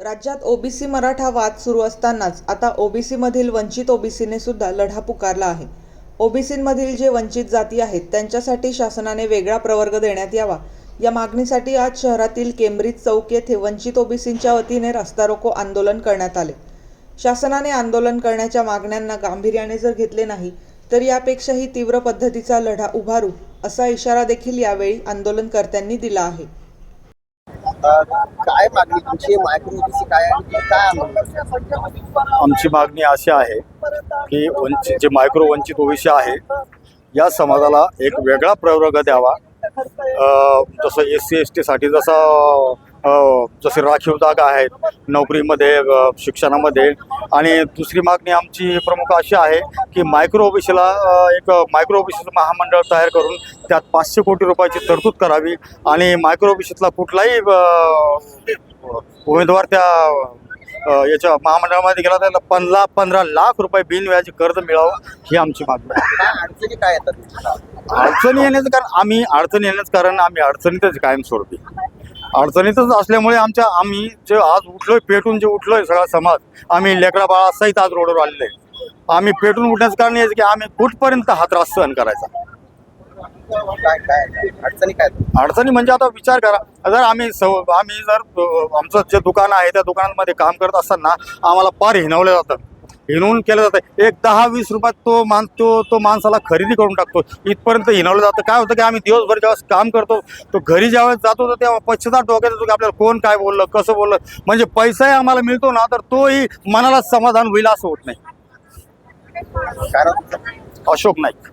राज्यात ओबीसी मराठा वाद सुरू असतानाच आता ओबीसीमधील वंचित ओबीसीने सुद्धा लढा पुकारला आहे. ओबीसींमधील जे वंचित जाती आहेत त्यांच्यासाठी शासनाने वेगळा प्रवर्ग देण्यात यावा. या मागणीसाठी आज शहरातील केम्ब्रिज चौक येथे वंचित ओबीसींच्या वतीने रस्ता रोको आंदोलन करण्यात आले. शासनाने आंदोलन करण्याच्या मागण्यांना गांभीर्याने जर घेतले नाही तर यापेक्षाही तीव्र पद्धतीचा लढा उभारू असा इशारा देखील यावेळी आंदोलनकर्त्यांनी दिला आहे. काय मागणी? तुमची मायक्रो काय काय आमची मागणी अशी आहे की वंचित जे मायक्रो वंचित ओबीसी आहे या समाजाला एक वेगळा प्रवर्ग द्यावा. जसं एस सी एस टीसाठी जसं जसे राखीव जागा आहेत नोकरीमध्ये शिक्षणामध्ये आणि दुसरी मागणी आमची प्रमुख अशी आहे की मायक्रो ओबीसीला एक मायक्रो ओबीसीचं महामंडळ तयार करून त्यात पाचशे कोटी रुपयाची तरतूद करावी आणि मायक्रो ओबीसीतला कुठलाही उमेदवार त्या याच्या महामंडळामध्ये गेला त्याला पंधरा पंधरा लाख रुपये बिनव्याजी कर्ज मिळावं ही आमची मागणी आहे. अडचणी काय येतात? अडचणी येण्याचं कारण आम्ही अडचणी येण्याचं कारण आम्ही अडचणीतच कायमस्वरूपी अडचणीतच असल्यामुळे आमच्या आम्ही जे आज उठलोय पेटून जे उठलोय सगळा समाज आम्ही लेकरा बाळा सहित आज रोडवर आलेले आहे. आम्ही पेटून उठण्याचं कारण हेच की आम्ही कुठपर्यंत हा त्रास सहन करायचा काय काय अडचणी काय? अडचणी म्हणजे आता विचार करा जर आम्ही सव आम्ही जर आमचं जे दुकान आहे त्या दुकानांमध्ये काम करत असताना आम्हाला पार हिनवलं जातं हिणवून केलं जातं एक दहा वीस रुपयात तो मान तो तो माणसाला खरेदी करून टाकतो. इथपर्यंत हिणवलं जातं. काय होतं की आम्ही दिवसभर ज्यावेळेस काम करतो तो घरी ज्यावेळेस जातो तर तेव्हा पश्चाताप डोक्यात येतो की आपल्याला कोण काय बोललं कसं बोललं. म्हणजे पैसाही आम्हाला मिळतो ना तर तोही मनाला समाधान होईल असं होत नाही. कारण अशोक नाईक.